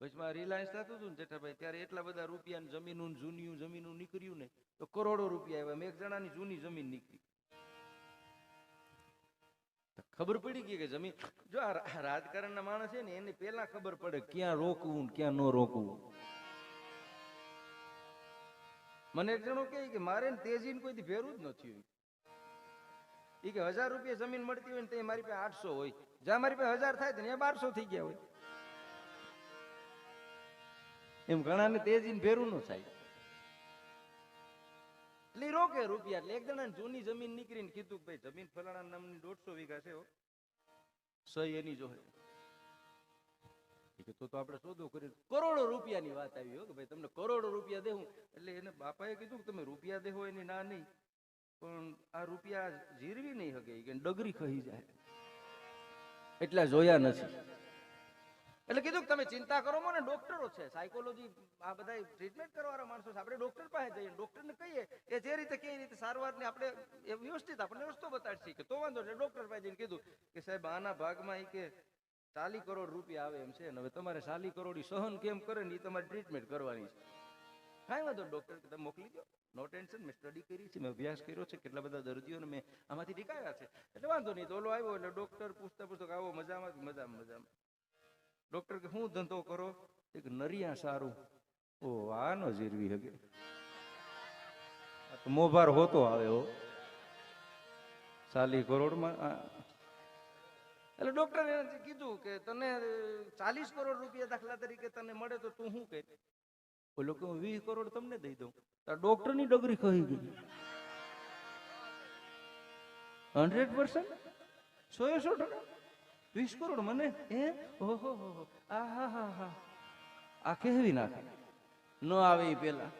વચમાં રિલાયન્સ થતું હતું ને જેઠાભાઈ, ત્યારે એટલા બધા રૂપિયા જમીનું જૂનિયું જમીનું નીકળ્યું ને, તો કરોડો રૂપિયા આવ્યા. એક જણાની જૂની જમીન નીકળી. ખબર પડી ગઈ કે જમીન, જો આ રાજકારણના માણસ છે ને, એને પેલા ખબર પડે ક્યાં રોકવું ક્યાં ન રોકવું. મને એક જણો કે મારે ને તેજીને કોઈથી ભેરું જ નથી ઈ કે હજાર રૂપિયા જમીન મળતી હોય ને તે મારી પાસે આઠસો હોય. જ્યાં મારી પાસે હજાર થાય તો ત્યાં બારસો થઈ ગયા હોય. એમ ઘણાને તેજીને ભેરું ન થાય. એટલે રોકે રૂપિયા એટલે એક જણા જૂની જમીન નીકળીને કીધું ભાઈ જમીન ફલાણા નામની દોઢસો વીઘા છે સહી એની જોહે. તો તો આપણે શોધો કરી કરોડો રૂપિયાની વાત આવી હો કે ભાઈ તમને કરોડો રૂપિયા દેવું. એટલે એને બાપાએ કીધું કે તમે રૂપિયા દેવો એની ના નહીં. પણ આ રૂપિયા જીરવી નહીં ઈ કે ડગરી ખહી જાય. એટલા જોયા નથી. એટલે કીધું કે તમે ચિંતા કરો, મને ડોક્ટરો છે. સાયકોલોજી આ બધા ટ્રીટમેન્ટ કરવાના માણસો છે. આપણે ડોક્ટર પાસે જઈએ. ડોક્ટરને કહીએ કે જે રીતે કઈ રીતે સારવારને આપણે એ વ્યવસ્થિત આપણને રસ્તો બતાડશે કે તો વાંધો એટલે ડોક્ટર પાસે જઈને કીધું કે સાહેબ, આના ભાગમાં એ કે ચાલી કરોડ રૂપિયા આવે એમ છે. ને હવે તમારે ચાલી કરોડ સહન કેમ કરે ને એ તમારે ટ્રીટમેન્ટ કરવાની છે. કાંઈ વાંધો ડોક્ટર તમે મોકલી દો. નો ટેન્શન મેં સ્ટડી કરી છે, મેં અભ્યાસ કર્યો છે, કેટલા બધા દર્દીઓને મેં આમાંથી ટીકાયા છે. એટલે વાંધો નહીં, તો ઓલો આવ્યો એટલે ડોક્ટર પૂછતા પૂછતા આવો મજામાં મજામાં મજામાં. ડોક્ટર કે હું ધંધો કરો? એક નરિયા સારું. ઓ આ નો જીરવી હગે. મોભાર હોતો આવે હો. ચાલી કરોડમાં. એટલે ડોક્ટરે કીધું કે તને ચાલીસ કરોડ રૂપિયા દાખલા તરીકે તને મળે તો તું શું કે? બોલો કે હું વીસ કરોડ તમને દઈ દઉં. તો ડોક્ટરની ડગરી કહી ગઈ હંડ્રેડ પર્સન્ટ? સો સો ટકા? વીસ કરોડ મને? હે? ઓહો. આ કહેવી નાખે? ન આવે પેલા.